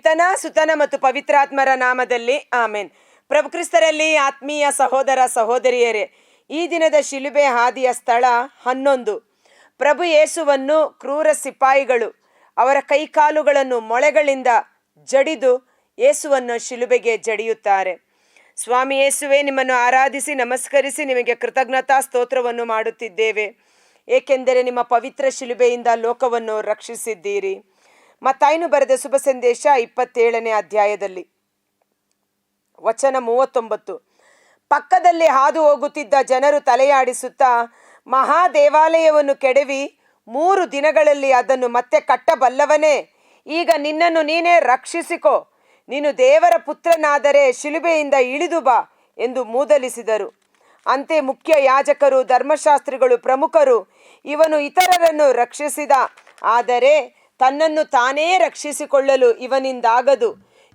ಪಿತನ ಸುತನ ಮತ್ತು ಪವಿತ್ರಾತ್ಮರ ನಾಮದಲ್ಲಿ ಆಮೇನ್. ಪ್ರಭು ಕ್ರಿಸ್ತರಲ್ಲಿ ಆತ್ಮೀಯ ಸಹೋದರ ಸಹೋದರಿಯರೇ, ಈ ದಿನದ ಶಿಲುಬೆ ಹಾದಿಯ ಸ್ಥಳ ಹನ್ನೊಂದು. ಪ್ರಭು ಯೇಸುವನ್ನು ಕ್ರೂರ ಸಿಪಾಯಿಗಳು, ಅವರ ಕೈಕಾಲುಗಳನ್ನು ಮೊಳೆಗಳಿಂದ ಜಡಿದು ಯೇಸುವನ್ನು ಶಿಲುಬೆಗೆ ಜಡಿಯುತ್ತಾರೆ. ಸ್ವಾಮಿ ಯೇಸುವೆ, ನಿಮ್ಮನ್ನು ಆರಾಧಿಸಿ, ನಮಸ್ಕರಿಸಿ, ನಿಮಗೆ ಕೃತಜ್ಞತಾ ಸ್ತೋತ್ರವನ್ನು ಮಾಡುತ್ತಿದ್ದೇವೆ. ಏಕೆಂದರೆ ನಿಮ್ಮ ಪವಿತ್ರ ಶಿಲುಬೆಯಿಂದ ಲೋಕವನ್ನು ರಕ್ಷಿಸಿದ್ದೀರಿ. ಮತ್ತಾಯ್ನು ಬರೆದ ಶುಭ ಸಂದೇಶ ಇಪ್ಪತ್ತೇಳನೇ ಅಧ್ಯಾಯದಲ್ಲಿ. ವಚನ ಮೂವತ್ತೊಂಬತ್ತು. ಪಕ್ಕದಲ್ಲಿ ಹಾದು ಹೋಗುತ್ತಿದ್ದ ಜನರು ತಲೆಯಾಡಿಸುತ್ತಾ ಮಹಾದೇವಾಲಯವನ್ನು ಕೆಡವಿ ಮೂರು ದಿನಗಳಲ್ಲಿ ಅದನ್ನು ಮತ್ತೆ ಕಟ್ಟಬಲ್ಲವನೇ? ಈಗ ನಿನ್ನನ್ನು ನೀನೇ ರಕ್ಷಿಸಿಕೋ. ನೀನು ದೇವರ ಪುತ್ರನಾದರೆ ಶಿಲುಬೆಯಿಂದ ಇಳಿದು ಬಾ ಎಂದು ಮೂದಲಿಸಿದರು. ಅಂತೆ ಮುಖ್ಯ ಯಾಜಕರು, ಧರ್ಮಶಾಸ್ತ್ರಿಗಳು ಪ್ರಮುಖರು ಇವನು ಇತರರನ್ನು ರಕ್ಷಿಸಿದ. ಆದರೆ ತನ್ನನ್ನು ತಾನೇ ರಕ್ಷಿಸಿಕೊಳ್ಳಲು ಇವನಿಂದಾಗದು.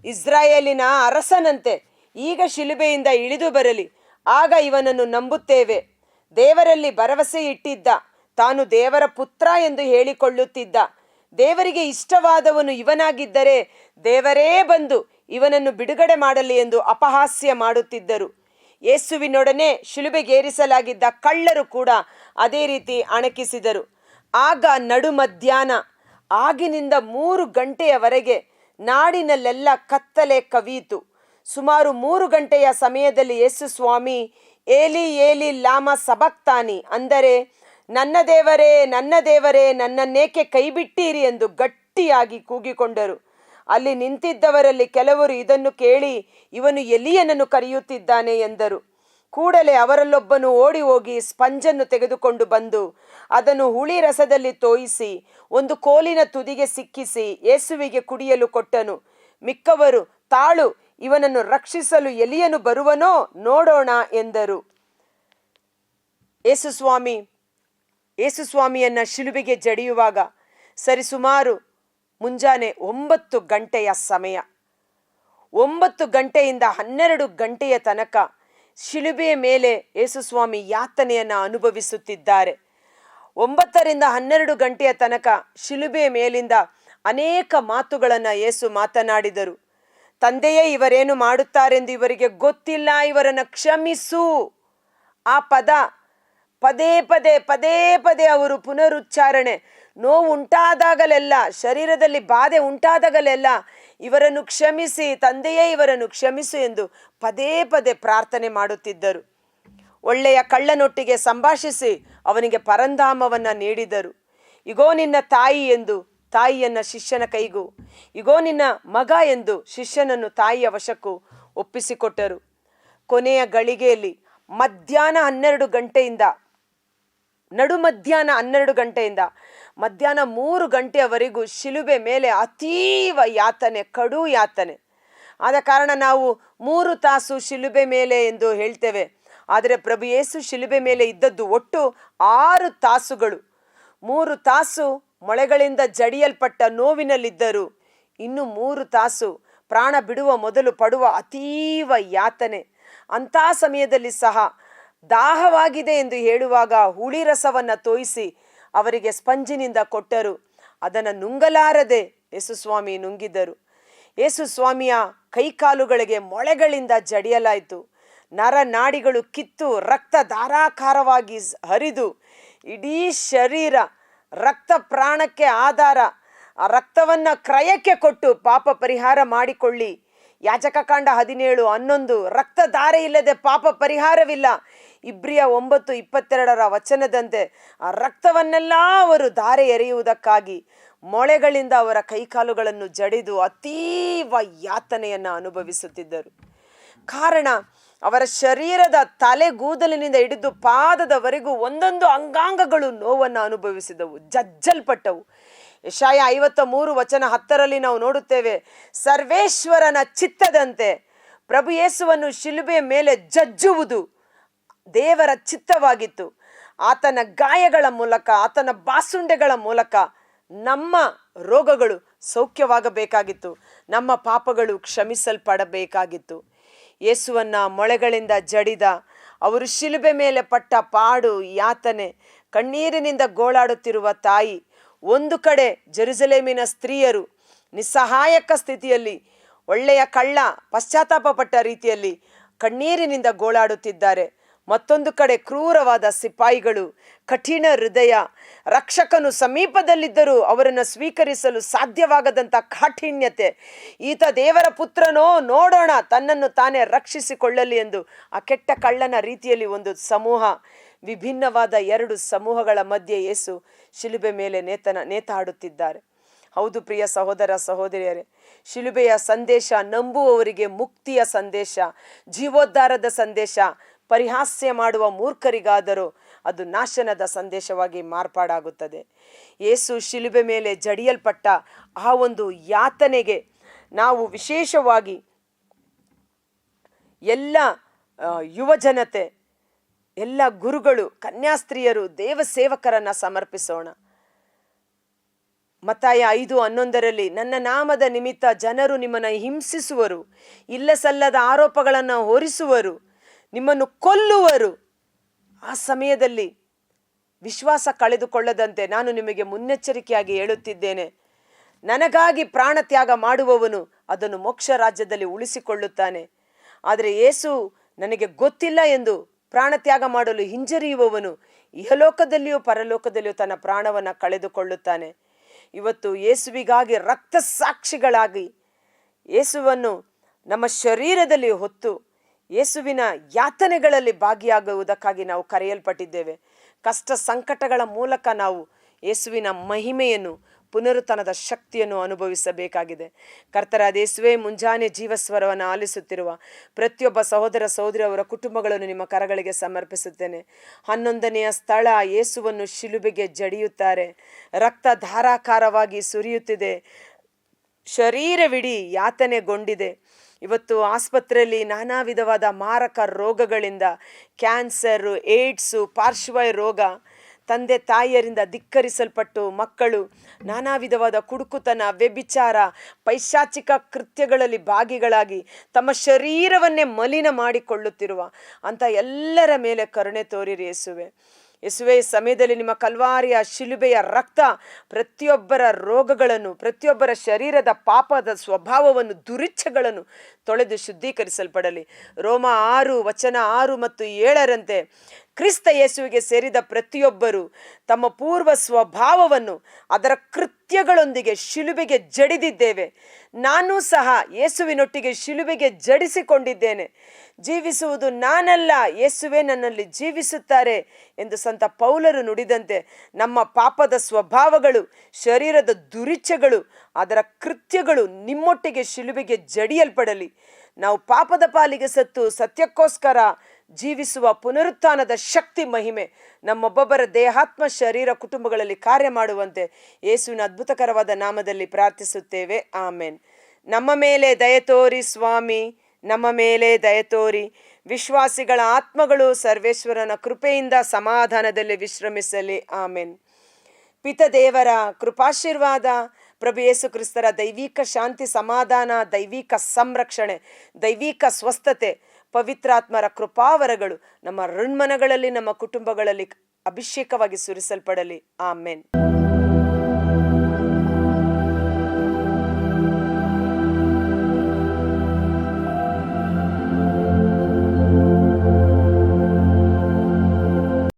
ಇಸ್ರಾಯೇಲಿನ ಅರಸನಂತೆ ಈಗ ಶಿಲುಬೆಯಿಂದ ಇಳಿದು ಬರಲಿ. ಆಗ ಇವನನ್ನು ನಂಬುತ್ತೇವೆ. ದೇವರಲ್ಲಿ ಭರವಸೆ ಇಟ್ಟಿದ್ದ. ತಾನು ದೇವರ ಪುತ್ರ ಎಂದು ಹೇಳಿಕೊಳ್ಳುತ್ತಿದ್ದ. ದೇವರಿಗೆ ಇಷ್ಟವಾದವನು ಇವನಾಗಿದ್ದರೆ ದೇವರೇ ಬಂದು ಇವನನ್ನು ಬಿಡುಗಡೆ ಮಾಡಲಿ ಎಂದು ಅಪಹಾಸ್ಯ ಮಾಡುತ್ತಿದ್ದರು. ಯೇಸುವಿನೊಡನೆ ಶಿಲುಬೆಗೇರಿಸಲಾಗಿದ್ದ ಕಳ್ಳರು ಕೂಡ ಅದೇ ರೀತಿ ಅಣಕಿಸಿದರು. ಆಗ ನಡು ಮಧ್ಯಾಹ್ನ ಆಗಿನಿಂದ ಮೂರು ಗಂಟೆಯವರೆಗೆ ನಾಡಿನಲ್ಲೆಲ್ಲ ಕತ್ತಲೆ ಕವಿಯಿತು ಸುಮಾರು ಮೂರು ಗಂಟೆಯ ಸಮಯದಲ್ಲಿ ಯೇಸು ಸ್ವಾಮಿ, ಏಲಿ ಏಲಿ, ಲಾಮ ಸಬಕ್ತಾನಿ, ಅಂದರೆ ನನ್ನ ದೇವರೇ ನನ್ನ ದೇವರೇ, ನನ್ನನ್ನೇಕೆ ಕೈಬಿಟ್ಟೀರಿ? ಎಂದು ಗಟ್ಟಿಯಾಗಿ ಕೂಗಿಕೊಂಡರು. ಅಲ್ಲಿ ನಿಂತಿದ್ದವರಲ್ಲಿ ಕೆಲವರು ಇದನ್ನು ಕೇಳಿ, ಇವನು ಎಲಿಯನನ್ನು ಕರೆಯುತ್ತಿದ್ದಾನೆ ಎಂದರು. ಕೂಡಲೇ ಅವರಲ್ಲೊಬ್ಬನು ಓಡಿ ಹೋಗಿ ಸ್ಪಂಜನ್ನು ತೆಗೆದುಕೊಂಡು ಬಂದು ಅದನ್ನು ಹುಳಿ ರಸದಲ್ಲಿ ತೋಯಿಸಿ, ಒಂದು ಕೋಲಿನ ತುದಿಗೆ ಸಿಕ್ಕಿಸಿ ಯೇಸುವಿಗೆ ಕುಡಿಯಲು ಕೊಟ್ಟನು. ಮಿಕ್ಕವರು, ತಾಳು, ಇವನನ್ನು ರಕ್ಷಿಸಲು ಎಲಿಯನು ಬರುವನೋ ನೋಡೋಣ ಎಂದರು. ಯೇಸುಸ್ವಾಮಿ ಯೇಸುಸ್ವಾಮಿಯನ್ನ ಶಿಲುಬೆಗೆ ಜಡಿಯುವಾಗ ಸರಿಸುಮಾರು ಮುಂಜಾನೆ ಒಂಬತ್ತು ಗಂಟೆಯ ಸಮಯ. ಒಂಬತ್ತು ಗಂಟೆಯಿಂದ ಹನ್ನೆರಡು ಗಂಟೆಯ ತನಕ ಶಿಲುಬೆಯ ಮೇಲೆ ಯೇಸುಸ್ವಾಮಿ ಯಾತನೆಯನ್ನು ಅನುಭವಿಸುತ್ತಿದ್ದಾರೆ. ಒಂಬತ್ತರಿಂದ ಹನ್ನೆರಡು ಗಂಟೆಯ ತನಕ ಶಿಲುಬೆ ಮೇಲಿಂದ ಅನೇಕ ಮಾತುಗಳನ್ನು ಯೇಸು ಮಾತನಾಡಿದರು. ತಂದೆಯೇ, ಇವರೇನು ಮಾಡುತ್ತಾರೆಂದು ಇವರಿಗೆ ಗೊತ್ತಿಲ್ಲ. ಇವರನ್ನು ಕ್ಷಮಿಸು. ಆ ಪದ ಪದೇ ಪದೇ ಪದೇ ಪದೇ ಅವರು ಪುನರುಚ್ಚಾರಣೆ. ನೋವು ಉಂಟಾದಾಗಲೆಲ್ಲ, ಶರೀರದಲ್ಲಿ ಬಾಧೆ ಉಂಟಾದಾಗಲೆಲ್ಲ ಇವರನ್ನು ಕ್ಷಮಿಸಿ, ತಂದೆಯೇ ಇವರನ್ನು ಕ್ಷಮಿಸು ಎಂದು ಪದೇ ಪದೇ ಪ್ರಾರ್ಥನೆ ಮಾಡುತ್ತಿದ್ದರು. ಒಳ್ಳೆಯ ಕಳ್ಳನೊಟ್ಟಿಗೆ ಸಂಭಾಷಿಸಿ ಅವನಿಗೆ ಪರಂಧಾಮವನ್ನು ನೀಡಿದರು. ಇಗೋ ನಿನ್ನ ತಾಯಿ ಎಂದು ತಾಯಿಯನ್ನ ಶಿಷ್ಯನ ಕೈಗೂ, ಇಗೋ ನಿನ್ನ ಮಗ ಎಂದು ಶಿಷ್ಯನನ್ನು ತಾಯಿಯ ವಶಕ್ಕೂ ಒಪ್ಪಿಸಿಕೊಟ್ಟರು. ಕೊನೆಯ ಗಳಿಗೆಯಲ್ಲಿ ಮಧ್ಯಾಹ್ನ ಹನ್ನೆರಡು ಗಂಟೆಯಿಂದ ನಡು ಮಧ್ಯಾಹ್ನ ಹನ್ನೆರಡು ಗಂಟೆಯಿಂದ ಮಧ್ಯಾಹ್ನ ಮೂರು ಗಂಟೆಯವರೆಗೂ ಶಿಲುಬೆ ಮೇಲೆ ಅತೀವ ಯಾತನೆ, ಕಡು ಯಾತನೆ. ಆದ ಕಾರಣ ನಾವು ಮೂರು ತಾಸು ಶಿಲುಬೆ ಮೇಲೆ ಎಂದು ಹೇಳ್ತೇವೆ. ಆದರೆ ಪ್ರಭು ಯೇಸು ಶಿಲುಬೆ ಮೇಲೆ ಇದ್ದದ್ದು ಒಟ್ಟು ಆರು ತಾಸುಗಳು. ಮೂರು ತಾಸು ಮೊಳೆಗಳಿಂದ ಜಡಿಯಲ್ಪಟ್ಟ ನೋವಿನಲ್ಲಿದ್ದರು. ಇನ್ನು ಮೂರು ತಾಸು ಪ್ರಾಣ ಬಿಡುವ ಮೊದಲು ಪಡುವ ಅತೀವ ಯಾತನೆ. ಅಂಥ ಸಮಯದಲ್ಲಿ ಸಹ ದಾಹವಾಗಿದೆ ಎಂದು ಹೇಳುವಾಗ ಹುಳಿ ರಸವನ್ನು ತೋಯಿಸಿ ಅವರಿಗೆ ಸ್ಪಂಜಿನಿಂದ ಕೊಟ್ಟರು. ಅದನ್ನು ನುಂಗಲಾರದೆ ಯೇಸುಸ್ವಾಮಿ ನುಂಗಿದರು. ಯೇಸುಸ್ವಾಮಿಯ ಕೈಕಾಲುಗಳಿಗೆ ಮೊಳೆಗಳಿಂದ ಜಡಿಯಲಾಯಿತು. ನರ ನಾಡಿಗಳು ಕಿತ್ತು ರಕ್ತ ಧಾರಾಕಾರವಾಗಿ ಹರಿದು ಇಡೀ ಶರೀರ ರಕ್ತ ಪ್ರಾಣಕ್ಕೆ ಆಧಾರ. ಆ ರಕ್ತವನ್ನು ಕ್ರಯಕ್ಕೆ ಕೊಟ್ಟು ಪಾಪ ಪರಿಹಾರ ಮಾಡಿಕೊಳ್ಳಿ. ಯಾಜಕಕಾಂಡ ಹದಿನೇಳು ಹನ್ನೊಂದು ರಕ್ತಧಾರೆ ಇಲ್ಲದೆ ಪಾಪ ಪರಿಹಾರವಿಲ್ಲ. ಇಬ್ರಿಯ ಒಂಬತ್ತು, ಇಪ್ಪತ್ತೆರಡರ ವಚನದಂತೆ ಆ ರಕ್ತವನ್ನೆಲ್ಲ ಅವರು ಧಾರೆ ಎರೆಯುವುದಕ್ಕಾಗಿ ಮೊಳೆಗಳಿಂದ ಅವರ ಕೈಕಾಲುಗಳನ್ನು ಜಡಿದು ಅತೀವ ಯಾತನೆಯನ್ನು ಅನುಭವಿಸುತ್ತಿದ್ದರು. ಕಾರಣ ಅವರ ಶರೀರದ ತಲೆಗೂದಲಿನಿಂದ ಹಿಡಿದು ಪಾದದವರೆಗೂ ಒಂದೊಂದು ಅಂಗಾಂಗಗಳು ನೋವನ್ನು ಅನುಭವಿಸಿದವು, ಜಜ್ಜಲ್ಪಟ್ಟವು. ಯಶಾಯ ಐವತ್ತ ಮೂರು ವಚನ ಹತ್ತರಲ್ಲಿ ನಾವು ನೋಡುತ್ತೇವೆ, ಸರ್ವೇಶ್ವರನ ಚಿತ್ತದಂತೆ ಪ್ರಭು ಯೇಸುವನ್ನು ಶಿಲುಬೆಯ ಮೇಲೆ ಜಜ್ಜುವುದು ದೇವರ ಚಿತ್ತವಾಗಿತ್ತು. ಆತನ ಗಾಯಗಳ ಮೂಲಕ, ಆತನ ಬಾಸುಂಡೆಗಳ ಮೂಲಕ ನಮ್ಮ ರೋಗಗಳು ಸೌಖ್ಯವಾಗಬೇಕಾಗಿತ್ತು, ನಮ್ಮ ಪಾಪಗಳು ಕ್ಷಮಿಸಲ್ಪಡಬೇಕಾಗಿತ್ತು. ಯೇಸುವನ್ನ ಮೊಳೆಗಳಿಂದ ಜಡಿದ. ಅವರು ಶಿಲುಬೆ ಮೇಲೆ ಪಟ್ಟ ಪಾಡು ಯಾತನೆ. ಕಣ್ಣೀರಿನಿಂದ ಗೋಳಾಡುತ್ತಿರುವ ತಾಯಿ, ಒಂದು ಕಡೆ ಜೆರುಸಲೇಮಿನ ಸ್ತ್ರೀಯರು, ನಿಸ್ಸಹಾಯಕ ಸ್ಥಿತಿಯಲ್ಲಿ, ಒಳ್ಳೆಯ ಕಳ್ಳ ಪಶ್ಚಾತ್ತಾಪ ಪಟ್ಟ ರೀತಿಯಲ್ಲಿ ಕಣ್ಣೀರಿನಿಂದ ಗೋಳಾಡುತ್ತಿದ್ದಾರೆ. ಮತ್ತೊಂದು ಕಡೆ ಕ್ರೂರವಾದ ಸಿಪಾಯಿಗಳು, ಕಠಿಣ ಹೃದಯ, ರಕ್ಷಕನು ಸಮೀಪದಲ್ಲಿದ್ದರೂ ಅವರನ್ನು ಸ್ವೀಕರಿಸಲು ಸಾಧ್ಯವಾಗದಂಥ ಕಾಠಿಣ್ಯತೆ. ಈತ ದೇವರ ಪುತ್ರನೋ, ನೋಡೋಣ, ತನ್ನನ್ನು ತಾನೇ ರಕ್ಷಿಸಿಕೊಳ್ಳಲಿ ಎಂದು ಆ ಕೆಟ್ಟ ಕಳ್ಳನ ರೀತಿಯಲ್ಲಿ ಒಂದು ಸಮೂಹ, ವಿಭಿನ್ನವಾದ ಎರಡು ಸಮೂಹಗಳ ಮಧ್ಯೆ ಯೇಸು ಶಿಲುಬೆ ಮೇಲೆ ನೇತನ, ನೇತಾಡುತ್ತಿದ್ದಾರೆ. ಹೌದು ಪ್ರಿಯ ಸಹೋದರ ಸಹೋದರಿಯರೇ, ಶಿಲುಬೆಯ ಸಂದೇಶ ನಂಬುವವರಿಗೆ ಮುಕ್ತಿಯ ಸಂದೇಶ, ಜೀವೋದ್ಧಾರದ ಸಂದೇಶ ಪರಿಹಾಸ್ಯ ಮಾಡುವ ಮೂರ್ಖರಿಗಾದರೂ ಅದು ನಾಶನದ ಸಂದೇಶವಾಗಿ ಮಾರ್ಪಾಡಾಗುತ್ತದೆ. ಯೇಸು ಶಿಲುಬೆ ಮೇಲೆ ಜಡಿಯಲ್ಪಟ್ಟ ಆ ಒಂದು ಯಾತನೆಗೆ ನಾವು ವಿಶೇಷವಾಗಿ ಎಲ್ಲ ಯುವಜನತೆ ಯುವ ಜನತೆ ಎಲ್ಲ ಗುರುಗಳು, ಕನ್ಯಾಸ್ತ್ರೀಯರು ದೇವ ಸೇವಕರನ್ನ ಸಮರ್ಪಿಸೋಣ. ಮತ್ತಾಯ ಐದು ಹನ್ನೊಂದರಲ್ಲಿ ನನ್ನ ನಾಮದ ನಿಮಿತ್ತ ಜನರು ನಿಮ್ಮನ್ನು ಹಿಂಸಿಸುವರು ಇಲ್ಲ ಸಲ್ಲದ ಆರೋಪಗಳನ್ನು ಹೊರಿಸುವರು ನಿಮ್ಮನ್ನು ಕೊಲ್ಲುವರು. ಆ ಸಮಯದಲ್ಲಿ ವಿಶ್ವಾಸ ಕಳೆದುಕೊಳ್ಳದಂತೆ ನಾನು ನಿಮಗೆ ಮುನ್ನೆಚ್ಚರಿಕೆಯಾಗಿ ಹೇಳುತ್ತಿದ್ದೇನೆ. ನನಗಾಗಿ ಪ್ರಾಣ ತ್ಯಾಗ ಮಾಡುವವನು ಅದನ್ನು ಮೋಕ್ಷ ರಾಜ್ಯದಲ್ಲಿ ಉಳಿಸಿಕೊಳ್ಳುತ್ತಾನೆ. ಆದರೆ ಯೇಸು ನನಗೆ ಗೊತ್ತಿಲ್ಲ ಎಂದು ಪ್ರಾಣ ತ್ಯಾಗ ಮಾಡಲು ಹಿಂಜರಿಯುವವನು ಇಹಲೋಕದಲ್ಲಿಯೂ ಪರಲೋಕದಲ್ಲಿಯೂ ತನ್ನ ಪ್ರಾಣವನ್ನು ಕಳೆದುಕೊಳ್ಳುತ್ತಾನೆ. ಇವತ್ತು ಯೇಸುವಿಗಾಗಿ ರಕ್ತ ಸಾಕ್ಷಿಗಳಾಗಿ ಯೇಸುವನ್ನು ನಮ್ಮ ಶರೀರದಲ್ಲಿ ಹೊತ್ತು ಯೇಸುವಿನ ಯಾತನೆಗಳಲ್ಲಿ ಭಾಗಿಯಾಗುವುದಕ್ಕಾಗಿ ನಾವು ಕರೆಯಲ್ಪಟ್ಟಿದ್ದೇವೆ. ಕಷ್ಟ ಸಂಕಟಗಳ ಮೂಲಕ ನಾವು ಯೇಸುವಿನ ಮಹಿಮೆಯನ್ನು ಪುನರುತನದ ಶಕ್ತಿಯನ್ನು ಅನುಭವಿಸಬೇಕಾಗಿದೆ. ಕರ್ತರಾದ ಯೇಸುವೆ, ಮುಂಜಾನೆ ಜೀವಸ್ವರವನ್ನು ಆಲಿಸುತ್ತಿರುವ ಪ್ರತಿಯೊಬ್ಬ ಸಹೋದರ ಸಹೋದರಿ ಅವರ ಕುಟುಂಬಗಳನ್ನು ನಿಮ್ಮ ಕರಗಳಿಗೆ ಸಮರ್ಪಿಸುತ್ತೇನೆ. ಹನ್ನೊಂದನೆಯ ಸ್ಥಳ ಯೇಸುವನ್ನು ಶಿಲುಬೆಗೆ ಜಡಿಯುತ್ತಾರೆ. ರಕ್ತ ಧಾರಾಕಾರವಾಗಿ ಸುರಿಯುತ್ತಿದೆ. ಶರೀರವಿಡೀ ಯಾತನೆಗೊಂಡಿದೆ. ಇವತ್ತು ಆಸ್ಪತ್ರೆಯಲ್ಲಿ ನಾನಾ ವಿಧವಾದ ಮಾರಕ ರೋಗಗಳಿಂದ ಕ್ಯಾನ್ಸರು, ಏಡ್ಸು ಪಾರ್ಶ್ವಯ ರೋಗ, ತಂದೆ ತಾಯಿಯರಿಂದ ಧಿಕ್ಕರಿಸಲ್ಪಟ್ಟು ಮಕ್ಕಳು ನಾನಾ ವಿಧವಾದ ಕುಡುಕುತನ, ವ್ಯಭಿಚಾರ, ಪೈಶಾಚಿಕ ಕೃತ್ಯಗಳಲ್ಲಿ ಭಾಗಿಗಳಾಗಿ ತಮ್ಮ ಶರೀರವನ್ನೇ ಮಲಿನ ಮಾಡಿಕೊಳ್ಳುತ್ತಿರುವ ಅಂಥ ಎಲ್ಲರ ಮೇಲೆ ಕರುಣೆ ತೋರಿರಿ ಯೇಸುವೆ. ಯೇಸುವೆ ಸಮಯದಲ್ಲಿ ನಿಮ್ಮ ಕಲ್ವಾರಿಯ ಶಿಲುಬೆಯ ರಕ್ತ ಪ್ರತಿಯೊಬ್ಬರ ರೋಗಗಳನ್ನು, ಪ್ರತಿಯೊಬ್ಬರ ಶರೀರದ ಪಾಪದ ಸ್ವಭಾವವನ್ನು, ದುರಿಚ್ಛಗಳನ್ನು ತೊಳೆದು ಶುದ್ಧೀಕರಿಸಲ್ಪಡಲಿ. ರೋಮ ಆರು ವಚನ ಆರು ಮತ್ತು ಏಳರಂತೆ ಕ್ರಿಸ್ತ ಯೇಸುವಿಗೆ ಸೇರಿದ ಪ್ರತಿಯೊಬ್ಬರು ತಮ್ಮ ಪೂರ್ವ ಸ್ವಭಾವವನ್ನು ಅದರ ಕೃತ್ಯಗಳೊಂದಿಗೆ ಶಿಲುಬೆಗೆ ಜಡಿದಿದ್ದೇವೆ. ನಾನು ಸಹ ಯೇಸುವಿನೊಟ್ಟಿಗೆ ಶಿಲುಬೆಗೆ ಜಡಿಸಿಕೊಂಡಿದ್ದೇನೆ. ಜೀವಿಸುವುದು ನಾನಲ್ಲ, ಯೇಸುವೆ ನನ್ನಲ್ಲಿ ಜೀವಿಸುತ್ತಾರೆ ಎಂದು ಸಂತ ಪೌಲರು ನುಡಿದಂತೆ ನಮ್ಮ ಪಾಪದ ಸ್ವಭಾವಗಳು, ಶರೀರದ ದುರಿಚ್ಛೆಗಳು ಅದರ ಕೃತ್ಯಗಳು ನಿಮ್ಮೊಟ್ಟಿಗೆ ಶಿಲುಬೆಗೆ ಜಡಿಯಲ್ಪಡಲಿ. ನಾವು ಪಾಪದ ಪಾಲಿಗೆ ಸತ್ತು ಸತ್ಯಕ್ಕೋಸ್ಕರ ಜೀವಿಸುವ ಪುನರುತ್ಥಾನದ ಶಕ್ತಿ ಮಹಿಮೆ ನಮ್ಮೊಬ್ಬೊಬ್ಬರ ದೇಹಾತ್ಮ ಶರೀರ ಕುಟುಂಬಗಳಲ್ಲಿ ಕಾರ್ಯ ಮಾಡುವಂತೆ ಯೇಸುವಿನ ಅದ್ಭುತಕರವಾದ ನಾಮದಲ್ಲಿ ಪ್ರಾರ್ಥಿಸುತ್ತೇವೆ. ಆಮೇನ್. ನಮ್ಮ ಮೇಲೆ ದಯ ತೋರಿ ಸ್ವಾಮಿ, ನಮ್ಮ ಮೇಲೆ ದಯತೋರಿ ವಿಶ್ವಾಸಿಗಳ ಆತ್ಮಗಳು ಸರ್ವೇಶ್ವರನ ಕೃಪೆಯಿಂದ ಸಮಾಧಾನದಲ್ಲಿ ವಿಶ್ರಮಿಸಲಿ. ಆಮೇನ್. ಪಿತದೇವರ ಕೃಪಾಶೀರ್ವಾದ, ಪ್ರಭು ಯೇಸು ಕ್ರಿಸ್ತರ ದೈವಿಕ ಶಾಂತಿ, ಸಮಾಧಾನ, ದೈವಿಕ ಸಂರಕ್ಷಣೆ, ದೈವಿಕ ಸ್ವಸ್ಥತೆ ಪವಿತ್ರಾತ್ಮರ ಕೃಪಾವರಗಳು ನಮ್ಮ ಋಣ್ಮನಗಳಲ್ಲಿ ನಮ್ಮ ಕುಟುಂಬಗಳಲ್ಲಿ ಅಭಿಷೇಕವಾಗಿ ಸುರಿಸಲ್ಪಡಲಿ. ಆಮೇನ್.